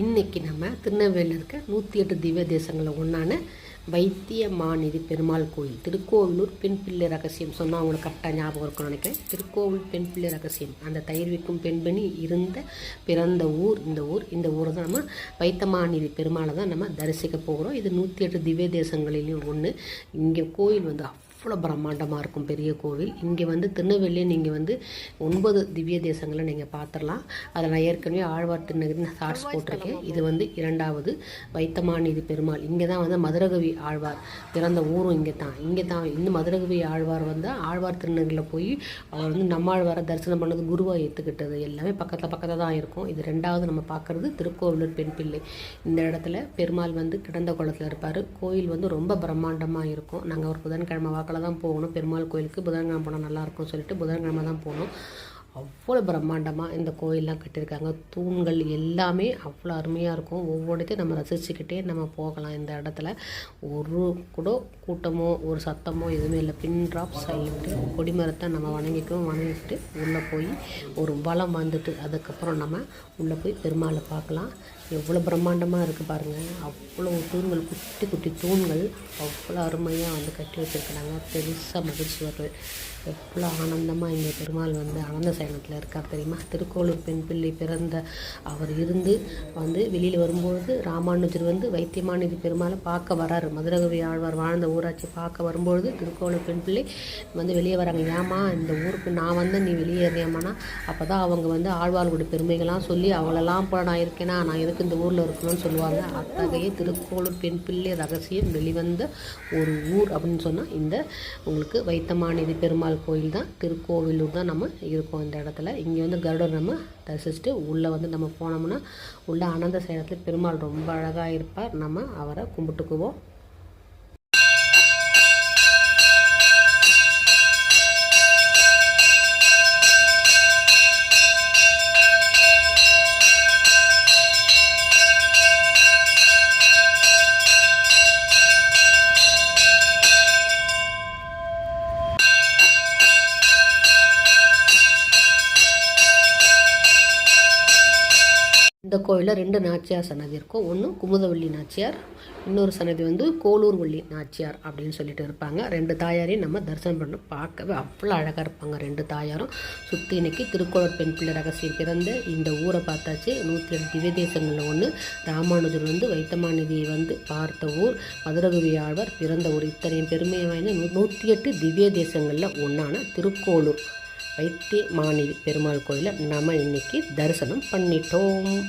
இன்னைக்கு நம்ம திருநெல்வேலியில் இருக்க நூற்றி எட்டு திவ்ய தேசங்களில் ஒன்றான வைத்திய மாநிதி பெருமாள் கோயில் திருக்கோவிலூர் பெண் பிள்ளை ரகசியம் சொன்னால் அவங்களுக்கு கரெக்டாக ஞாபகம் இருக்கும்னு நினைக்கிறேன். திருக்கோவில் பெண் பிள்ளை ரகசியம். அந்த தயிர்விக்கும் பெண்பணி இருந்த பிறந்த ஊர் இந்த ஊர் இந்த ஊரை தான் நம்ம வைத்தமாநிதி பெருமாளை தான் நம்ம தரிசிக்க போகிறோம். இது நூற்றி எட்டு திவ்ய தேசங்களிலையும் ஒன்று இங்கே கோயில் வந்து அவ்வளோ பிரம்மாண்டமாக இருக்கும் பெரிய கோவில். இங்கே வந்து திருநெல்வேலியே நீங்கள் வந்து ஒன்பது திவ்ய தேசங்களை நீங்கள் பார்த்துடலாம். அதில் நான் ஏற்கனவே ஆழ்வார் திருநகரின் ஷார்ட்ஸ் போட்டிருக்கேன். இது வந்து இரண்டாவது வைத்தமாநிதி பெருமாள். இங்கே தான் வந்து மதுரகவி ஆழ்வார் பிறந்த ஊரும் இங்கே தான் இங்கே தான் இன்னும் மதுரகவி ஆழ்வார் வந்து ஆழ்வார் திருநகரில் போய் அவர் வந்து நம்மாழ்வாரை தரிசனம் பண்ணது குருவாக ஏற்றுக்கிட்டது எல்லாமே பக்கத்தில் பக்கத்தில் தான் இருக்கும். இது ரெண்டாவது நம்ம பார்க்குறது திருக்கோவிலூர் பெண் பிள்ளை. இந்த இடத்துல பெருமாள் வந்து கிடந்த குளத்தில் இருப்பார். கோயில் வந்து ரொம்ப பிரம்மாண்டமாக இருக்கும். நாங்கள் ஒரு புதன்கிழமை வாக்கில் தான் போகணும். பெருமாள் கோயிலுக்கு புதன்கிழமை போனால் நல்லாயிருக்கும்னு சொல்லிட்டு புதன்கிழமை தான் போனோம் அவ்வளோ பிரம்மாண்டமாக இந்த கோயிலெலாம் கட்டியிருக்காங்க. தூண்கள் எல்லாமே அவ்வளோ அருமையாக இருக்கும். ஒவ்வொன்றத்தையும் நம்ம ரசிச்சுக்கிட்டே நம்ம போகலாம் இந்த இடத்துல. ஒரு கூட கூட்டமோ ஒரு சத்தமோ எதுவுமே இல்லை. பின் ட்ராப் சைலண்ட்டு கொடிமரத்தை நம்ம வணங்கிக்கும் வணங்கிட்டு உள்ளே போய் ஒரு வளம் வந்துட்டு அதுக்கப்புறம் நம்ம உள்ளே போய் பெருமாளை பார்க்கலாம். எவ்வளோ பிரம்மாண்டமாக இருக்குது பாருங்கள் அவ்வளோ தூண்கள் குட்டி குட்டி தூண்கள் அவ்வளோ அருமையாக வந்து கட்டி வச்சுருக்கிறாங்க. பெருசாக மகிழ்ச்சி வருது. எவ்வளோ ஆனந்தமாக இங்கே பெருமாள் வந்து ஆனந்த சயனத்தில் இருக்கார் தெரியுமா திருக்கோளூர் பெண் பிள்ளை பிறந்த அவர் இருந்து வந்து வெளியில் வரும்பொழுது ராமானுஜர் வந்து வைத்தியமாநிதி பெருமாளை பார்க்க வராரு. மதுரகவி ஆழ்வார் வாழ்ந்த ஊராட்சி பார்க்க வரும்பொழுது திருக்கோளூர் பெண் பிள்ளை வந்து வெளியே வராங்க. ஏமா இந்த ஊருக்கு நான் வந்து நீ வெளியேறியாமானா அப்போ தான் அவங்க வந்து ஆழ்வார்களுடைய பெருமைகள்லாம் சொல்லி அவளெல்லாம் போல நான் இருக்கேனா நான் எதுக்கு இந்த ஊரில் இருக்கணும்னு சொல்லுவாங்க. அத்தகைய திருக்கோளூர் பெண் பிள்ளை ரகசியம் வெளிவந்த ஒரு ஊர் அப்படின்னு சொன்னால் இந்த உங்களுக்கு வைத்தமாநிதி பெருமாள் கோயில் தான் திருக்கோவிலூர் தான் நம்ம இருக்கோம் இந்த இடத்துல இங்கே வந்து கருடர் நம்ம தரிசிச்சுட்டு உள்ளே வந்து நம்ம போனோம்னா உள்ள ஆனந்த சேனத்தில் பெருமாள் ரொம்ப அழகாக இருப்பார். நம்ம அவரை கும்பிட்டுக்குவோம். இந்த கோயிலில் ரெண்டு நாச்சியார் சன்னதி இருக்கும். ஒன்று குமுதவள்ளி நாச்சியார் இன்னொரு சன்னதி வந்து கோலூர்வள்ளி நாச்சியார் அப்படின்னு சொல்லிட்டு இருப்பாங்க. ரெண்டு தாயாரையும் நம்ம தரிசனம் பண்ண பார்க்கவே அவ்வளோ அழகாக இருப்பாங்க ரெண்டு தாயாரும். சுற்றி இன்னைக்கு திருக்கோளர் பெண் பிள்ளை ரகசியம் பிறந்த இந்த ஊரை பார்த்தாச்சு. நூற்றி எட்டு திவ்ய தேசங்களில் ஒன்று ராமானுஜர் வந்து வைத்தமாநிதியை வந்து பார்த்த ஊர். மதுரகவி ஆழ்வார் பிறந்த ஊர். இத்தனையும் பெருமையை வாய்ந்த நூற்றி எட்டு திவ்ய தேசங்களில் ஒன்றான திருக்கோளூர். வைத்திய மாநில பெருமாள் கோயிலை நம்ம இன்னைக்கு தரிசனம் பண்ணிட்டோம்.